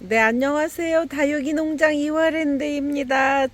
네, 안녕하세요. 다육이 농장 이화랜드입니다.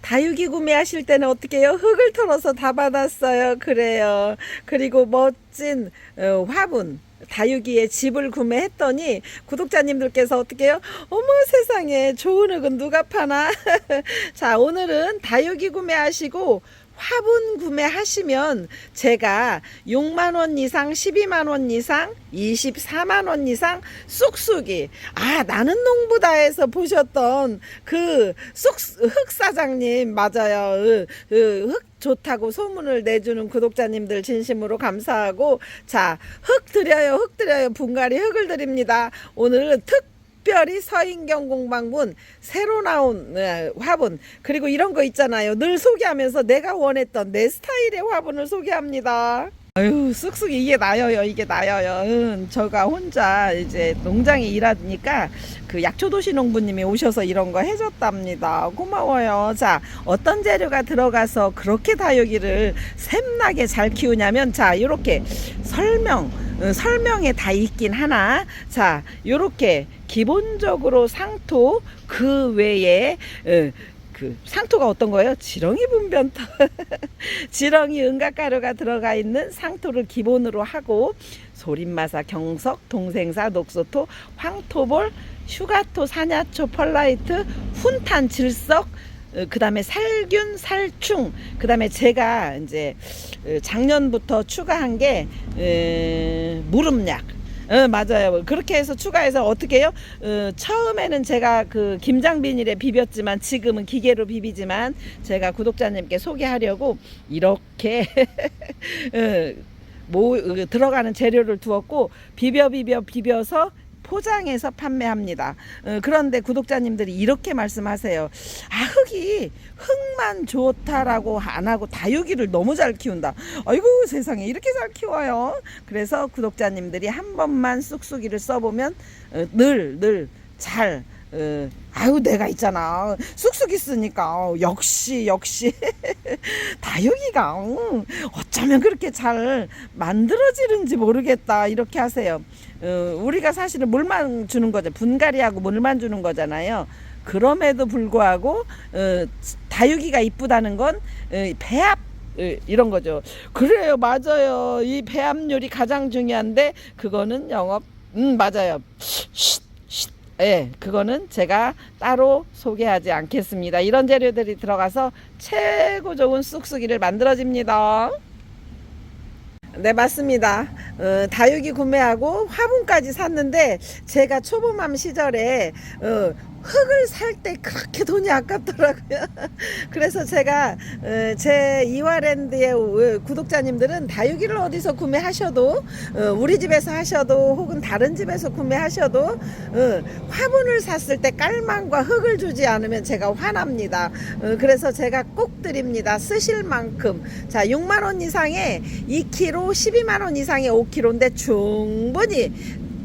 다육이 구매하실 때는 어떻게 해요? 흙을 털어서 다 받았어요. 그래요. 그리고 멋진 어, 화분. 다육이의 집을 구매했더니 구독자님들께서 어떻게 해요? 어머 세상에 좋은 흙은 누가 파나? 자, 오늘은 다육이 구매하시고 화분 구매하시면 제가 6만 원 이상, 12만 원 이상, 24만 원 이상 쑥쑥이 아 나는 농부다에서 보셨던 그 쑥 흑 사장님 맞아요. 으, 으, 흑 좋다고 소문을 내주는 구독자님들 진심으로 감사하고 자 흙 드려요 흙 드려요 분갈이 흙을 드립니다. 오늘은 특 특별히 서인경 공방분 새로 나온 네, 화분 그리고 이런 거 있잖아요. 늘 소개하면서 내가 원했던 내 스타일의 화분을 소개합니다. 아유 쑥쑥 이게 나여요 이게 나여요. 응, 저가 혼자 이제 농장에 일하니까 그 약초도시 농부님이 오셔서 이런 거 해줬답니다. 고마워요. 자 어떤 재료가 들어가서 그렇게 다육이를 샘나게 잘 키우냐면 자 이렇게 설명 어, 설명에 다 있긴 하나. 자 요렇게 기본적으로 상토 그 외에 어, 그 상토가 어떤 거예요? 지렁이 분변토 지렁이 은각가루가 들어가 있는 상토를 기본으로 하고 소림마사 경석 동생사 녹소토 황토볼 슈가토 사냐초 펄라이트 훈탄 질석 그 다음에 살균 살충 그 다음에 제가 이제 어, 작년부터 추가한 게 에, 무릎약 어, 맞아요. 그렇게 해서 추가해서 어떻게 해요? 어, 처음에는 제가 그 김장 비닐에 비볐지만 지금은 기계로 비비지만 제가 구독자님께 소개하려고 이렇게 어, 뭐 어, 들어가는 재료를 두었고 비벼 비벼 비벼서 포장해서 판매합니다. 어, 그런데 구독자님들이 이렇게 말씀하세요. 아, 흙이 흙만 좋다라고 안 하고 다육이를 너무 잘 키운다. 아이고 세상에 이렇게 잘 키워요. 그래서 구독자님들이 한 번만 쑥쑥이를 써보면 어, 늘늘 잘 어, 아유 내가 있잖아 쑥쑥이 쓰니까 어, 역시 역시 다육이가 어, 어쩌면 그렇게 잘 만들어지는지 모르겠다 이렇게 하세요. 어, 우리가 사실은 물만 주는 거죠. 분갈이하고 물만 주는 거잖아요. 그럼에도 불구하고 어, 다육이가 이쁘다는 건 어, 배합 어, 이런 거죠. 그래요, 맞아요. 이 배합률이 가장 중요한데 그거는 영업 음 맞아요. 쉿, 쉿. 예, 그거는 제가 따로 소개하지 않겠습니다. 이런 재료들이 들어가서 최고 좋은 쑥쑥이를 만들어집니다. 네 맞습니다. 어, 다육이 구매하고 화분까지 샀는데 제가 초보맘 시절에 어, 흙을 살 때 그렇게 돈이 아깝더라고요. 그래서 제가 어, 제 이화랜드의 어, 구독자님들은 다육이를 어디서 구매하셔도 어, 우리 집에서 하셔도 혹은 다른 집에서 구매하셔도 어, 화분을 샀을 때 깔망과 흙을 주지 않으면 제가 화납니다. 어, 그래서 제가 꼭 드립니다. 쓰실 만큼 자 6만 원 이상의 2kg, 12만 원 이상의 5kg인데 충분히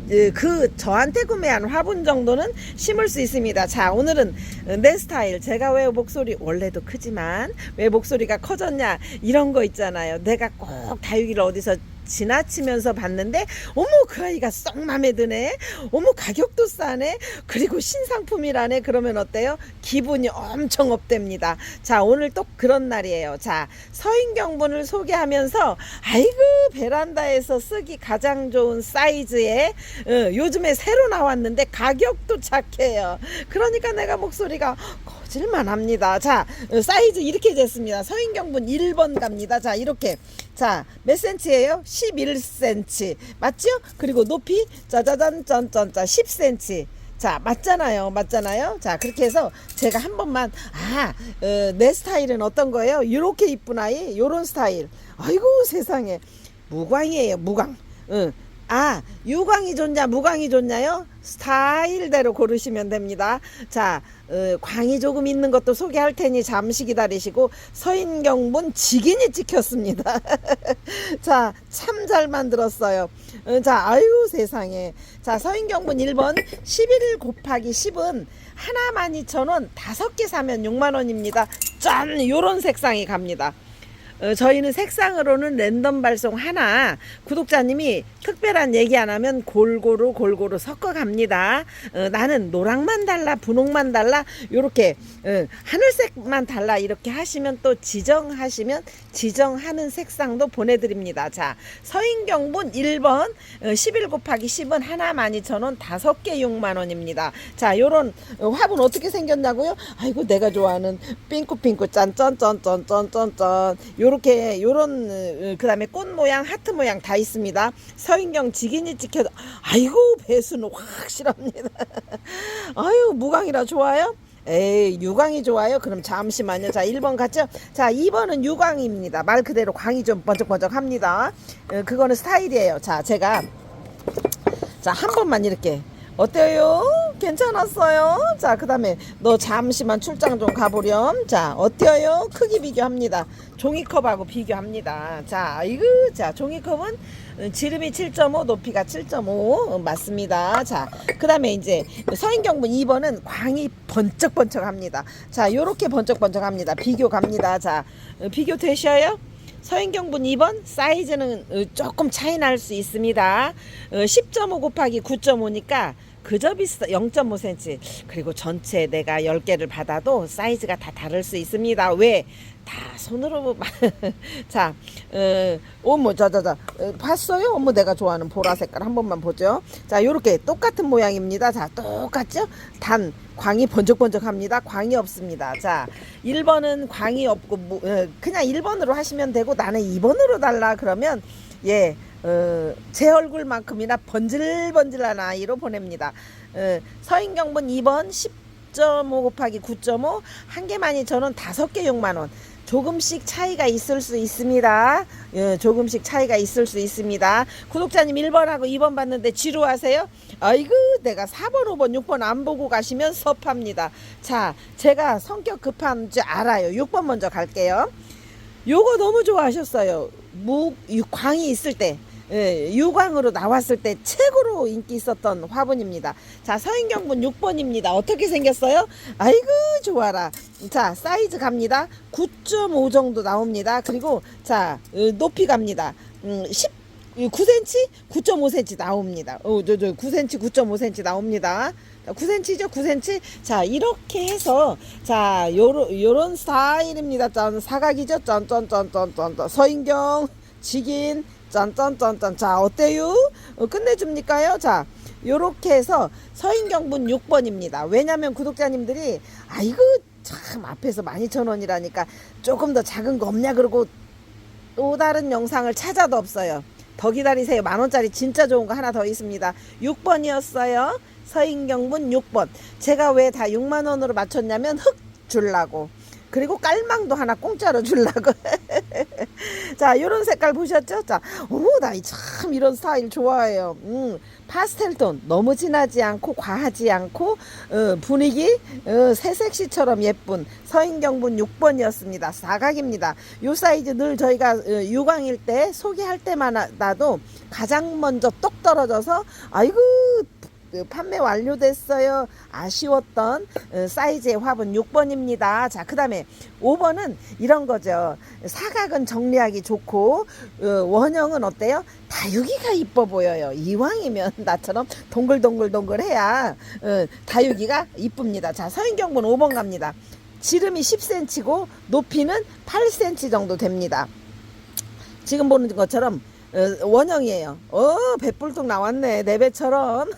그- 그 저한테 구매한 화분 정도는 심을 수 있습니다. 자, 오늘은 내 스타일. 제가 왜 목소리 원래도 크지만 왜 목소리가 커졌냐 이런 거 있잖아요. 내가 꼭 다육이를 어디서 지나치면서 봤는데 어머 그 아이가 썩 마음에 드네. 어머 가격도 싸네. 그리고 신상품이라네. 그러면 어때요? 기분이 엄청 업됩니다. 자 오늘 또 그런 날이에요. 자 서인경분을 소개하면서 아이고 베란다에서 쓰기 가장 좋은 사이즈의 어, 요즘에 새로 나왔는데 가격도 착해요. 그러니까 내가 목소리가 거질만 합니다. 자 어, 사이즈 이렇게 됐습니다. 서인경분 1번 갑니다. 자 이렇게 자, 몇 센치예요? 11cm. 맞죠? 그리고 높이 짜자잔 짠짠짠 10cm. 자, 맞잖아요. 맞잖아요. 자, 그렇게 해서 제가 한 번만 아, 어, 내 스타일은 어떤 거예요? 이렇게 이쁜 아이, 요런 스타일. 아이고, 세상에. 무광이에요. 무광. 응. 아, 유광이 좋냐, 무광이 좋냐요? 스타일대로 고르시면 됩니다. 자, 어, 광이 조금 있는 것도 소개할 테니 잠시 기다리시고 서인경분 직인이 찍혔습니다. 자, 참 잘 만들었어요. 어, 자, 아유 세상에. 자, 서인경분 1번 11 곱하기 10은 하나만 2,000원, 다섯 개 사면 6만 원입니다. 짠! 요런 색상이 갑니다. 어, 저희는 색상으로는 랜덤 발송 하나 구독자님이 특별한 얘기 안 하면 골고루 골고루 섞어 갑니다. 어, 나는 노랑만 달라 분홍만 달라 요렇게 어, 하늘색만 달라 이렇게 하시면 또 지정하시면 지정하는 색상도 보내드립니다. 자 서인경분 1번 어, 11 곱하기 10은 하나 12,000원 다섯 개 6만 원입니다. 자 요런 어, 화분 어떻게 생겼냐고요? 아이고 내가 좋아하는 핑크핑크 짠짠짠짠짠짠짠 요렇게 요런 어, 그다음에 꽃 모양 하트 모양 다 있습니다. 서인경 직인이 찍혀도 아이고 배수는 확실합니다. 아유 무광이라 좋아요? 에이 유광이 좋아요? 그럼 잠시만요. 자 1번 갔죠? 자 2번은 유광입니다. 말 그대로 광이 좀 번쩍번쩍합니다. 어, 그거는 스타일이에요. 자 제가 자 한 번만 이렇게 어때요? 괜찮았어요? 자, 그 다음에 너 잠시만 출장 좀 가보렴. 자, 어때요? 크기 비교합니다. 종이컵하고 비교합니다. 자, 이거, 자, 종이컵은 어, 지름이 7.5, 높이가 7.5 어, 맞습니다. 자, 그 다음에 이제 서인경분 2번은 광이 번쩍번쩍합니다. 자, 요렇게 번쩍번쩍합니다. 비교 갑니다. 자, 어, 비교 되셔요? 서인경분 2번 사이즈는 어, 조금 차이 날 수 있습니다. 어, 10.5 곱하기 9.5니까 그저 비싸 0.5cm 그리고 전체 내가 10개를 받아도 사이즈가 다 다를 수 있습니다. 왜? 다 손으로 자, 어, 어머 자자자 어, 봤어요? 어머 내가 좋아하는 보라 색깔 한 번만 보죠. 자, 요렇게 똑같은 모양입니다. 자, 똑같죠? 단 광이 번쩍번쩍합니다. 광이 없습니다. 자, 1번은 광이 없고 뭐, 어, 그냥 1번으로 하시면 되고 나는 2번으로 달라 그러면 예. 어, 제 얼굴만큼이나 번질번질한 아이로 보냅니다. 어, 서인경분 2번 10.5 곱하기 9.5 한 개만이 저는 다섯 개 6만 원. 조금씩 차이가 있을 수 있습니다. 예, 조금씩 차이가 있을 수 있습니다. 구독자님 1번하고 2번 봤는데 지루하세요? 아이고 내가 4번, 5번, 6번 안 보고 가시면 섭합니다. 자, 제가 성격 급한 줄 알아요. 6번 먼저 갈게요. 요거 너무 좋아하셨어요. 무, 유- 광이 있을 때. 예, 유광으로 나왔을 때 최고로 인기 있었던 화분입니다. 자, 서인경분 6번입니다. 어떻게 생겼어요? 아이고, 좋아라. 자, 사이즈 갑니다. 9.5 정도 나옵니다. 그리고, 자, 어, 높이 갑니다. 음, 10, 9cm? 9.5cm 나옵니다. 어, 저, 저, 9cm, 9.5cm 나옵니다. 9cm죠, 9cm. 자, 이렇게 해서, 자, 요런, 요런 스타일입니다. 짠, 사각이죠? 짠, 짠, 짠, 짠, 짠, 짠. 서인경, 직인, 짠, 짠, 짠, 짠. 자, 어때요? 어, 끝내줍니까요? 자, 요렇게 해서 서인경분 6번입니다. 왜냐면 구독자님들이, 아이고, 참, 앞에서 12,000원이라니까 조금 더 작은 거 없냐? 그러고 또 다른 영상을 찾아도 없어요. 더 기다리세요. 만 원짜리 진짜 좋은 거 하나 더 있습니다. 6번이었어요. 서인경분 6번. 제가 왜 다 6만 원으로 맞췄냐면 흙 줄라고. 그리고 깔망도 하나 공짜로 줄라고. 자, 요런 색깔 보셨죠? 자, 어머, 나 참 이런 스타일 좋아해요. 음, 파스텔톤. 너무 진하지 않고, 과하지 않고, 어, 분위기, 어, 새색시처럼 예쁜 서인경분 6번이었습니다. 사각입니다. 요 사이즈 늘 저희가 어, 유광일 때 소개할 때마다도 가장 먼저 똑 떨어져서, 아이고, 그 판매 완료됐어요. 아쉬웠던 어, 사이즈의 화분 6번입니다. 자, 그 다음에 5번은 이런 거죠. 사각은 정리하기 좋고, 어, 원형은 어때요? 다육이가 이뻐 보여요. 이왕이면 나처럼 동글동글동글 해야 어, 다육이가 이쁩니다. 자, 서인경분 5번 갑니다. 지름이 10cm고 높이는 8cm 정도 됩니다. 지금 보는 것처럼 어, 원형이에요. 어, 배불뚝 나왔네. 내 배처럼.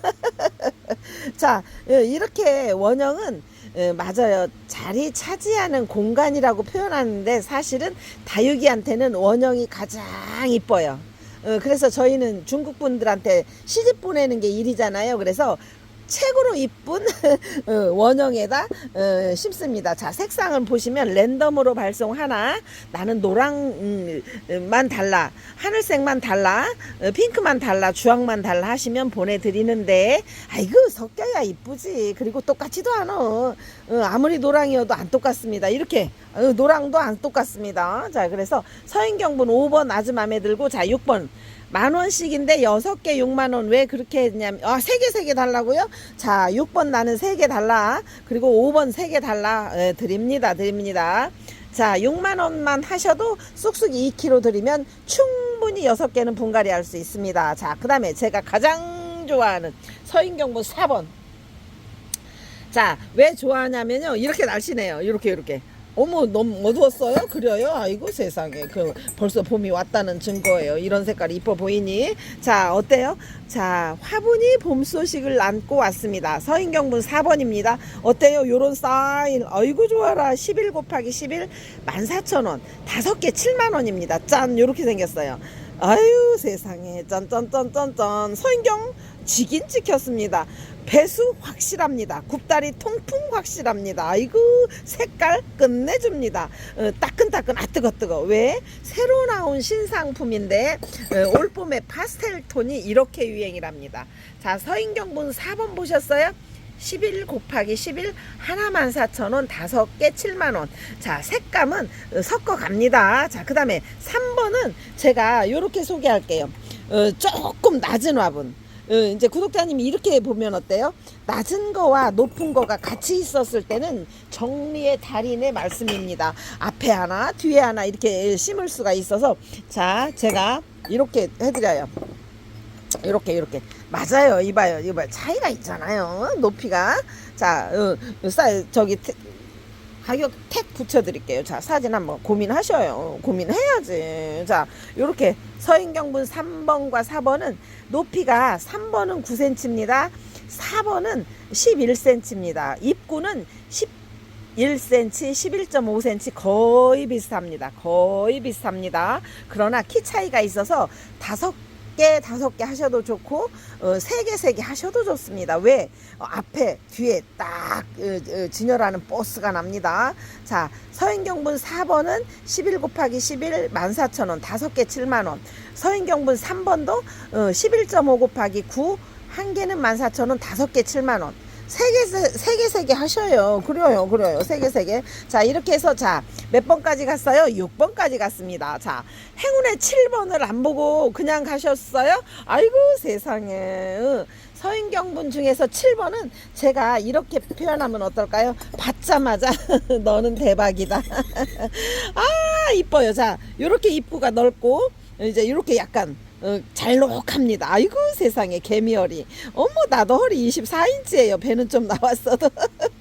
자, 어, 이렇게 원형은 어, 맞아요. 자리 차지하는 공간이라고 표현하는데 사실은 다육이한테는 원형이 가장 이뻐요. 어, 그래서 저희는 중국 분들한테 시집 보내는 게 일이잖아요. 그래서 최고로 이쁜 어, 원형에다 어, 심습니다. 자, 색상을 보시면 랜덤으로 발송 하나. 나는 노랑만 달라. 하늘색만 달라. 어, 핑크만 달라. 주황만 달라 하시면 보내드리는데 아이고 섞여야 이쁘지. 그리고 똑같지도 않아. 어, 아무리 노랑이어도 안 똑같습니다. 이렇게 어, 노랑도 안 똑같습니다. 자, 그래서 서인경분 5번 아주 마음에 들고 자 6번 만 원씩인데 여섯 개 6만 원 왜 그렇게 했냐면 아, 세 개 세 개 달라고요? 자, 6번 나는 세 개 달라. 그리고 5번 세 개 달라. 예, 드립니다. 드립니다. 자, 6만 원만 하셔도 쑥쑥 2kg 드리면 충분히 6개는 분갈이 할 수 있습니다. 자, 그다음에 제가 가장 좋아하는 서인경부 4번. 자, 왜 좋아하냐면요. 이렇게 날씬해요. 이렇게 이렇게. 어머 너무 어두웠어요? 그래요? 아이고 세상에 그 벌써 봄이 왔다는 증거예요. 이런 색깔이 이뻐 보이니? 자 어때요? 자 화분이 봄 소식을 안고 왔습니다. 서인경분 4번입니다. 어때요? 요런 사인 아이고 좋아라 11 곱하기 11 14,000원 다섯 개 7만원입니다. 짠 요렇게 생겼어요. 아유 세상에 짠짠짠짠짠 서인경 지긴 찍혔습니다. 배수 확실합니다. 굽다리 통풍 확실합니다. 아이고 색깔 끝내줍니다. 어, 따끈따끈 아 뜨거 뜨거. 왜? 새로 나온 신상품인데 어, 올 봄에 파스텔 톤이 이렇게 유행이랍니다. 자 서인경분 4번 보셨어요? 11 곱하기 11 하나만 4천원 다섯 개 7만원 자 색감은 어, 섞어 갑니다 자그 다음에 3번은 제가 요렇게 소개할게요 어, 조금 낮은 화분 어, 이제 구독자님이 이렇게 보면 어때요? 낮은 거와 높은 거가 같이 있었을 때는 정리의 달인의 말씀입니다. 앞에 하나, 뒤에 하나 이렇게 심을 수가 있어서 자, 제가 이렇게 해드려요. 이렇게 이렇게 맞아요. 이봐요, 이봐요. 차이가 있잖아요. 높이가 자, 어, 쌀 저기 태- 가격 택 붙여드릴게요. 자, 사진 한번 고민하셔요. 고민해야지. 자, 요렇게 서인경분 3번과 4번은 높이가 3번은 9cm입니다. 4번은 11cm입니다. 입구는 11cm, 11.5cm 거의 비슷합니다. 거의 비슷합니다. 그러나 키 차이가 있어서 다섯 개, 다섯 개 하셔도 좋고, 어, 세 개, 세 개 하셔도 좋습니다. 왜? 어, 앞에, 뒤에 딱, 어, 어, 진열하는 버스가 납니다. 자, 서인경분 4번은 11 곱하기 11, 14,000원, 다섯 개 7만원. 서인경분 3번도 어, 11.5 곱하기 9, 한 개는 14,000원, 다섯 개 7만원. 세 개, 하셔요. 그래요, 그래요. 세 개, 세 개. 자, 이렇게 해서 자, 몇 번까지 갔어요? 6번까지 갔습니다. 자, 행운의 7번을 안 보고 그냥 가셨어요? 아이고, 세상에. 응. 서인경분 중에서 7번은 제가 이렇게 표현하면 어떨까요? 받자마자 너는 대박이다. 아, 이뻐요. 자, 요렇게 입구가 넓고, 이제 이렇게 약간 어, 잘록합니다. 아이고 세상에 개미허리. 어머 나도 허리 24인치예요. 배는 좀 나왔어도.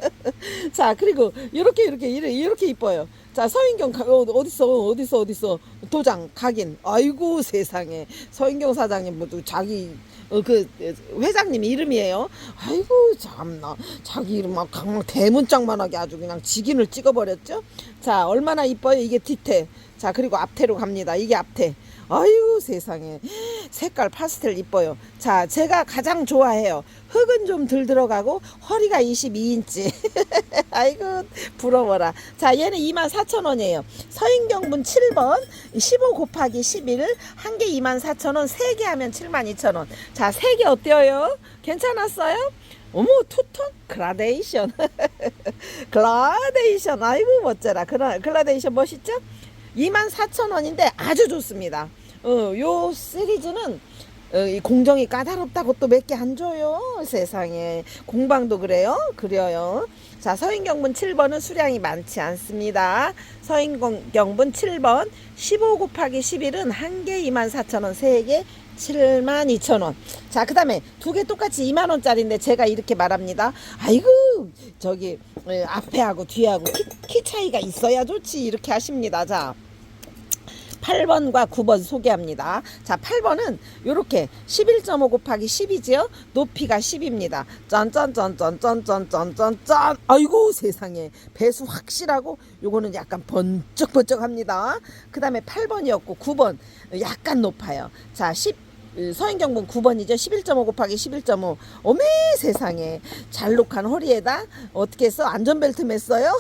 자 그리고 이렇게 이렇게 이렇게, 이뻐요. 자 서인경 가- 어, 어딨어 어딨어 어딨어 도장 각인. 아이고 세상에 서인경 사장님 모두 자기 어, 그 회장님 이름이에요. 아이고 참나 자기 이름 막 강막 대문짝만하게 아주 그냥 직인을 찍어버렸죠. 자 얼마나 이뻐요 이게 뒤태. 자 그리고 앞태로 갑니다. 이게 앞태. 아유 세상에 색깔 파스텔 이뻐요. 자 제가 가장 좋아해요. 흙은 좀 덜 들어가고 허리가 22인치. 아이고 부러워라. 자 얘는 24,000원이에요. 서인경분 7번 15 곱하기 11 한 개 24,000원 세 개 하면 72,000원. 자 세 개 어때요? 괜찮았어요? 어머 투톤 그라데이션 그라데이션 아이고 멋져라 그라, 그라데이션 멋있죠? 24,000원인데 아주 좋습니다. 어, 요 시리즈는 어, 이 공정이 까다롭다고 또 몇 개 안 줘요. 세상에. 공방도 그래요. 그려요. 자, 서인경분 7번은 수량이 많지 않습니다. 서인경분 7번 15 곱하기 11은 한 개 24,000원, 세 개 72,000원. 자, 그 다음에 두 개 똑같이 2만원짜리인데 제가 이렇게 말합니다. 아이고, 저기, 에, 앞에 하고 뒤에 하고 키, 키 차이가 있어야 좋지. 이렇게 하십니다. 자. 8번과 9번 소개합니다. 자, 8번은 이렇게 11.5 곱하기 10이지요. 높이가 10입니다. 짠짠짠짠짠짠짠짠. 아이고 세상에 배수 확실하고 요거는 약간 번쩍번쩍합니다. 그 다음에 8번이었고 9번 약간 높아요. 자, 10 서인경분 9번이죠. 11.5 곱하기 11.5. 어메 세상에 잘록한 허리에다 어떻게 했어? 안전벨트 맸어요?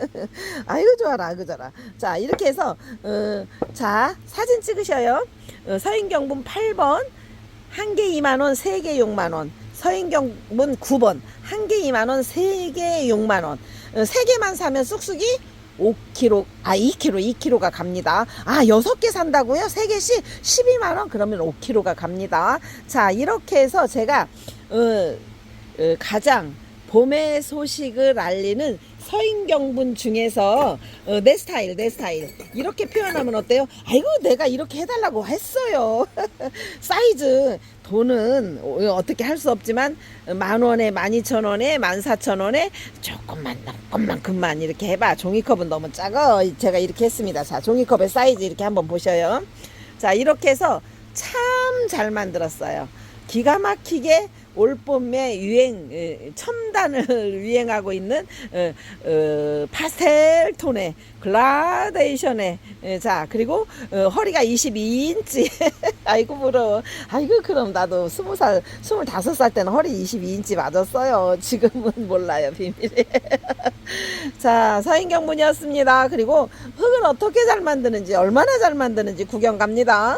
아이고 좋아라, 좋아라. 자 이렇게 해서 어, 자 사진 찍으셔요. 어, 서인경분 8번 한 개 2만 원, 세 개 6만 원. 서인경분 9번 한 개 2만 원, 세 개 6만 원. 어, 세 개만 사면 쑥쑥이 5kg, 아 2kg, 2kg가 갑니다. 아 여섯 개 산다고요? 세 개씩 12만 원 그러면 5kg가 갑니다. 자 이렇게 해서 제가 어, 어, 가장 봄의 소식을 알리는 서인경분 중에서 어, 내 스타일 내 스타일 이렇게 표현하면 어때요? 아이고 내가 이렇게 해달라고 했어요. 사이즈 돈은 어, 어떻게 할 수 없지만 만 원에 만 이천 원에 만 사천 원에 조금만 조금만큼만 이렇게 해봐. 종이컵은 너무 작아. 제가 이렇게 했습니다. 자 종이컵의 사이즈 이렇게 한번 보셔요. 자 이렇게 해서 참 잘 만들었어요. 기가 막히게 올 봄에 유행 에, 첨단을 유행하고 있는 어, 어, 파스텔 톤의 글라데이션의 에, 자 그리고 어, 허리가 22인치. 아이고 부러워. 아이고 그럼 나도 20살 25살 때는 허리 22인치 맞았어요. 지금은 몰라요 비밀이. 자 서인경 분이었습니다. 그리고 흙을 어떻게 잘 만드는지 얼마나 잘 만드는지 구경 갑니다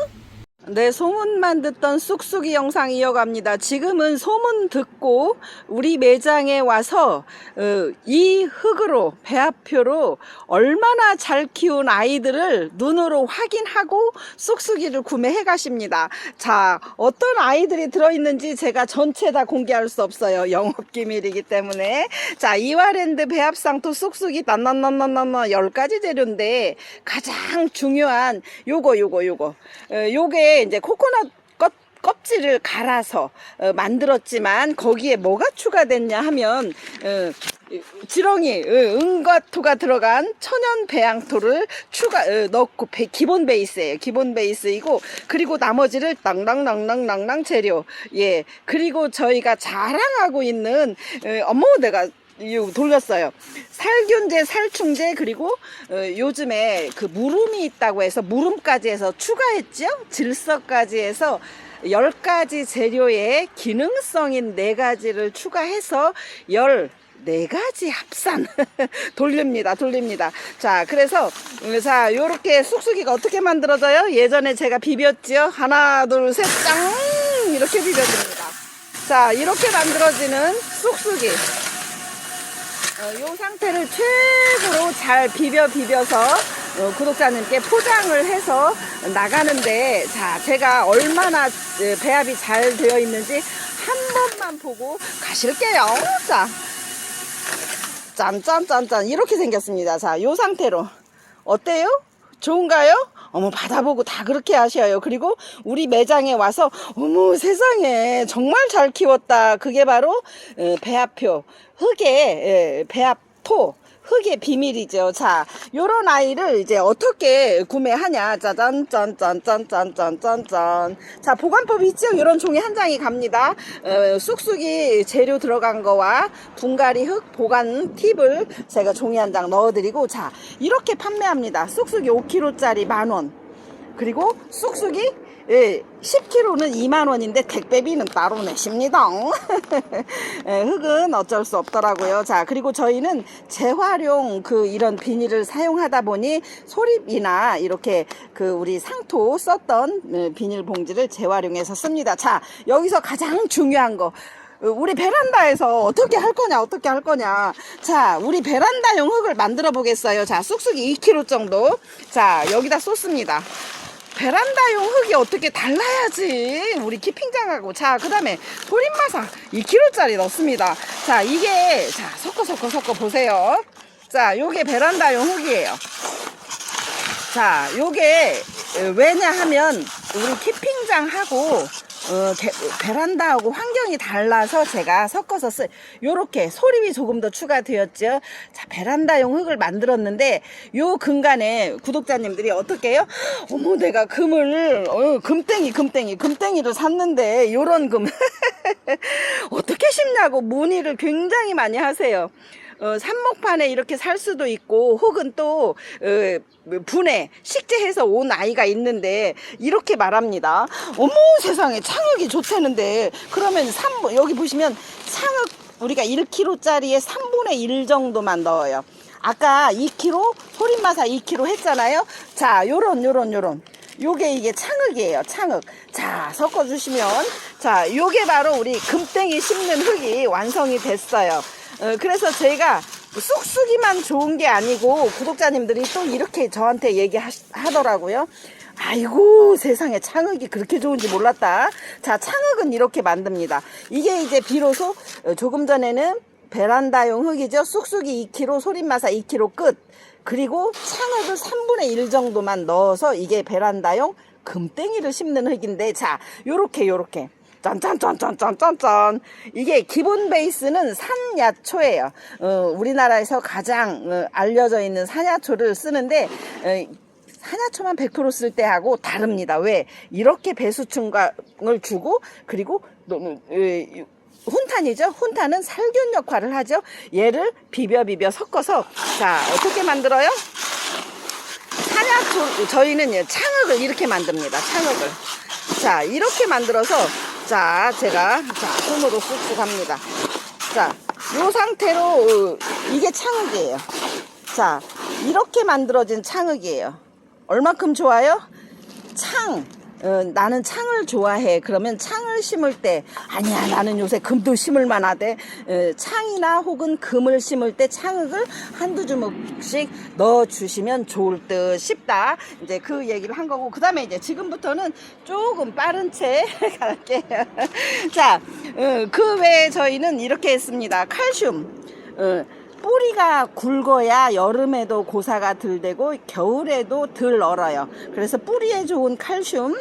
네, 소문만 듣던 쑥쑥이 영상 이어갑니다. 지금은 소문 듣고 우리 매장에 와서 어, 이 흙으로 배합표로 얼마나 잘 키운 아이들을 눈으로 확인하고 쑥쑥이를 구매해 가십니다. 자, 어떤 아이들이 들어있는지 제가 전체 다 공개할 수 없어요. 영업 기밀이기 때문에. 자, 이화랜드 배합상토 쑥쑥이 난난난난난 10가지 재료인데 가장 중요한 요거 요거 요거 어, 요게 이제 코코넛 껍, 껍질을 갈아서 어, 만들었지만 거기에 뭐가 추가됐냐 하면 어, 지렁이 어, 은과토가 들어간 천연 배양토를 추가 어, 넣고 배- 기본 베이스예요. 기본 베이스이고 그리고 나머지를 낭낭낭낭낭낭 재료 예 그리고 저희가 자랑하고 있는 어, 어머 내가 돌렸어요. 살균제, 살충제 그리고 어, 요즘에 그 물음이 있다고 해서 물음까지 해서 추가했죠. 질서까지 해서 10가지 재료의 기능성인 4가지를 추가해서 10 네 가지 합산. 돌립니다 돌립니다. 자 그래서 음, 자 요렇게 쑥쑥이가 어떻게 만들어져요? 예전에 제가 비볐지요? 하나 둘 셋 짱! 이렇게 비벼줍니다. 자 이렇게 만들어지는 쑥쑥이 어, 요 상태를 최고로 잘 비벼 비벼서 어, 구독자님께 포장을 해서 나가는데 자 제가 얼마나 에, 배합이 잘 되어 있는지 한 번만 보고 가실게요. 자. 짠짠짠짠. 이렇게 생겼습니다. 자요 상태로. 어때요? 좋은가요? 어머 받아보고 다 그렇게 하셔요. 그리고 우리 매장에 와서 어머 세상에 정말 잘 키웠다. 그게 바로 어, 배합표 흙의 예, 배합토 흙의 비밀이죠. 자, 요런 아이를 이제 어떻게 구매하냐. 짜잔, 짠, 짠, 짠, 짠, 짠, 짠, 짠. 자, 보관법이 있죠? 요런 종이 한 장이 갑니다. 어, 쑥쑥이 재료 들어간 거와 분갈이 흙 보관 팁을 제가 종이 한 장 넣어드리고, 자, 이렇게 판매합니다. 쑥쑥이 5kg짜리 만 원. 그리고 쑥쑥이 예, 10kg는 2만 원인데 택배비는 따로 내십니다. 예, 흙은 어쩔 수 없더라고요. 자, 그리고 저희는 재활용 그 이런 비닐을 사용하다 보니 소립이나 이렇게 그 우리 상토 썼던 예, 비닐 봉지를 재활용해서 씁니다. 자, 여기서 가장 중요한 거. 어, 우리 베란다에서 어떻게 할 거냐, 어떻게 할 거냐. 자, 우리 베란다용 흙을 만들어 보겠어요. 자, 쑥쑥이 2kg 정도. 자, 여기다 쏟습니다. 베란다용 흙이 어떻게 달라야지 우리 키핑장하고. 자 그 다음에 소림마사 2kg짜리 넣습니다. 자 이게 자 섞어 섞어 섞어 보세요. 자 요게 베란다용 흙이에요. 자 요게 어, 왜냐 하면 우리 키핑장하고 어, 게- 베란다하고 환경이 달라서 제가 섞어서 쓰 요렇게 소립이 조금 더 추가되었죠. 자 베란다용 흙을 만들었는데 요 근간에 구독자님들이 어떻게 해요? 어머 내가 금을 어, 금땡이 금땡이 금땡이를 샀는데 요런 금. 어떻게 심냐고 문의를 굉장히 많이 하세요 어, 삽목판에 이렇게 살 수도 있고 혹은 또 어, 분해 식재해서 온 아이가 있는데 이렇게 말합니다. 어머 세상에 창흙이 좋다는데 그러면 3 여기 보시면 창흙 우리가 1kg짜리에 3분의 1 정도만 넣어요. 아까 2kg 소림마사 2kg 했잖아요. 자 요런 요런 요런 요게 이게 창흙이에요 창흙 자 섞어 주시면 자 요게 바로 우리 금땡이 심는 흙이 완성이 됐어요 어, 그래서 저희가 쑥쑥이만 좋은 게 아니고 구독자님들이 또 이렇게 저한테 얘기하더라고요 아이고 세상에 창흙이 그렇게 좋은지 몰랐다 자 창흙은 이렇게 만듭니다 이게 이제 비로소 어, 조금 전에는 베란다용 흙이죠. 쑥쑥이 2kg, 소림마사 2kg 끝. 그리고 창흙을 3분의 1 정도만 넣어서 이게 베란다용 금땡이를 심는 흙인데 자 요렇게 요렇게 짠짠짠짠짠짠짠 이게 기본 베이스는 산야초예요 어, 우리나라에서 가장 어, 알려져 있는 산야초를 쓰는데 어, 산야초만 100%쓸 때 하고 다릅니다 왜 이렇게 배수충을 주고 그리고 너- 어, 어, 훈탄이죠. 훈탄은 살균 역할을 하죠. 얘를 비벼 비벼 섞어서 자 어떻게 만들어요? 산야초 저희는 예, 창흙을 이렇게 만듭니다. 창흙을 자 이렇게 만들어서 자 제가 자 손으로 쑥쑥 합니다. 자 요 상태로 어, 이게 창흙이에요. 자 이렇게 만들어진 창흙이에요. 얼만큼 좋아요? 창. 어, 나는 창을 좋아해. 그러면 창을 심을 때 아니야 나는 요새 금도 심을 만하대. 어, 창이나 혹은 금을 심을 때 창흙을 한두 주먹씩 넣어 주시면 좋을 듯 싶다. 이제 그 얘기를 한 거고 그 다음에 이제 지금부터는 조금 빠른 채 갈게요. 자, 어, 그 외에 저희는 이렇게 했습니다. 칼슘. 어, 뿌리가 굵어야 여름에도 고사가 덜 되고 겨울에도 덜 얼어요. 그래서 뿌리에 좋은 칼슘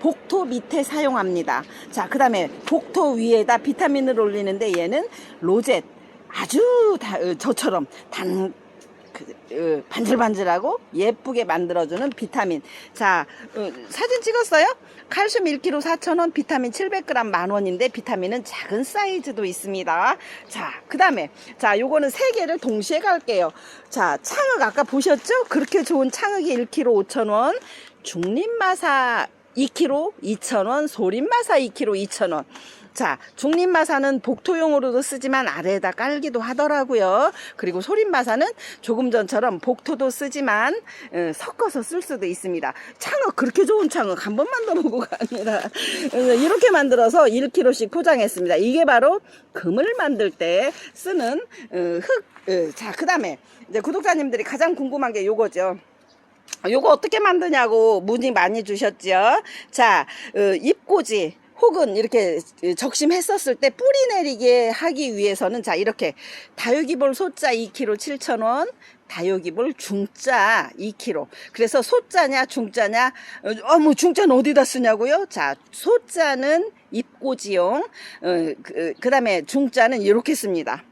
복토 밑에 사용합니다. 자, 그 다음에 복토 위에다 비타민을 올리는데 얘는 로젯 아주 다, 어, 저처럼 단 그, 어, 반질반질하고 예쁘게 만들어주는 비타민. 자, 어, 사진 찍었어요? 칼슘 1kg 4,000원, 비타민 700g 만원인데 비타민은 작은 사이즈도 있습니다. 자, 그 다음에, 자, 요거는 세 개를 동시에 갈게요. 자, 창흑 아까 보셨죠? 그렇게 좋은 창흑이 1kg 5,000원, 중립마사 2kg 2,000원, 소림마사 2kg 2,000원. 자, 중립마사는 복토용으로도 쓰지만 아래에다 깔기도 하더라고요. 그리고 소림마사는 조금 전처럼 복토도 쓰지만 어, 섞어서 쓸 수도 있습니다. 창흑 그렇게 좋은 창흑 한 번만 더 보고가 아니라 어, 이렇게 만들어서 1kg씩 포장했습니다. 이게 바로 금을 만들 때 쓰는 어, 흙. 어, 자, 그 다음에 이제 구독자님들이 가장 궁금한 게 요거죠. 요거 어떻게 만드냐고 문의 많이 주셨죠. 자, 어, 잎꽂이 혹은 이렇게 적심했었을 때 뿌리 내리게 하기 위해서는 자 이렇게 다육이볼 소자 2kg 7,000원 다육이볼 중자 2kg 그래서 소자냐 중자냐 어뭐 중자는 어디다 쓰냐고요? 자 소자는 잎꽂이용 어, 그, 그 다음에 중자는 이렇게 씁니다.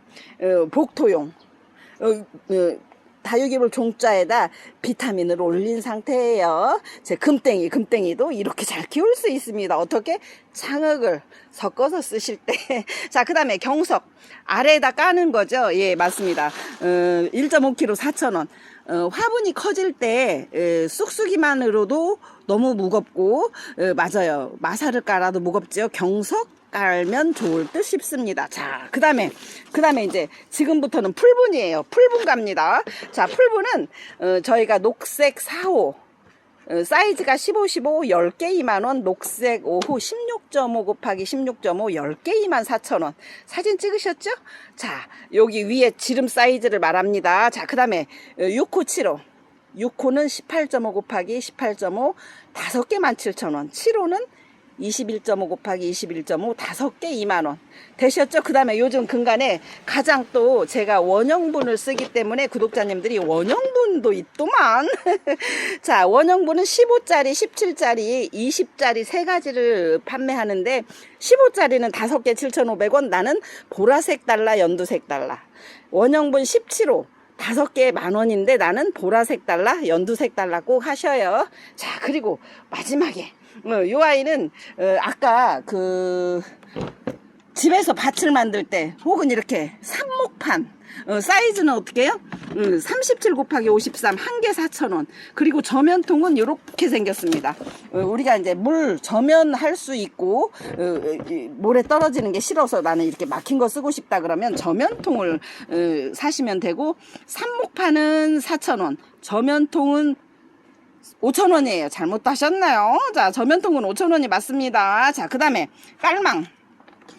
어, 복토용. 어, 어, 다육이볼 종자에다 비타민을 올린 상태예요. 제 금땡이, 금땡이도 이렇게 잘 키울 수 있습니다. 어떻게? 창흙을 섞어서 쓰실 때. 자, 그 다음에 경석. 아래에다 까는 거죠. 예, 맞습니다. 어, 1.5kg 4,000원. 어, 화분이 커질 때 에, 쑥쑥이만으로도 너무 무겁고 에, 맞아요. 마사를 깔아도 무겁죠. 경석 깔면 좋을 듯 싶습니다. 자, 그 다음에, 그 다음에 이제 지금부터는 풀분이에요. 풀분 갑니다. 자, 풀분은, 어, 저희가 녹색 4호, 어, 사이즈가 15, 15, 10개 2만원, 녹색 5호 16.5 곱하기 16.5, 10개 2만 4천원. 사진 찍으셨죠? 자, 여기 위에 지름 사이즈를 말합니다. 자, 그 다음에 6호 7호. 6호는 18.5 곱하기 18.5, 5개 17,000원. 7호는 21.5 곱하기 21.5 다섯 개 2만 원 되셨죠? 그 다음에 요즘 근간에 가장 또 제가 원형분을 쓰기 때문에 구독자님들이 원형분도 있더만 자 원형분은 15짜리 17짜리 20짜리 세 가지를 판매하는데 15짜리는 다섯 개 7,500원 나는 보라색 달러 연두색 달러 원형분 17호 다섯 개만 원인데 나는 보라색 달러, 연두색 달러 꼭 하셔요. 자, 그리고 마지막에 어, 요 아이는 어, 아까 그 집에서 밭을 만들 때 혹은 이렇게 삽목판 어, 사이즈는 어떻게 해요? 음, 37 곱하기 53 한 개 4,000원 그리고 저면통은 이렇게 생겼습니다 어, 우리가 이제 물 저면할 수 있고 어, 이, 모래 떨어지는 게 싫어서 나는 이렇게 막힌 거 쓰고 싶다 그러면 저면통을 어, 사시면 되고 삽목판은 4,000원 저면통은 5,000원이에요. 잘못 하셨나요? 자, 저면통은 5,000원이 맞습니다. 자, 그 다음에 깔망.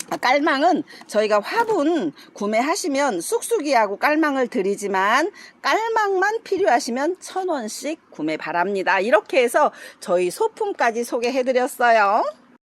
아, 깔망은 저희가 화분 구매하시면 쑥쑥이하고 깔망을 드리지만 깔망만 필요하시면 천 원씩 구매 바랍니다. 이렇게 해서 저희 소품까지 소개해 드렸어요.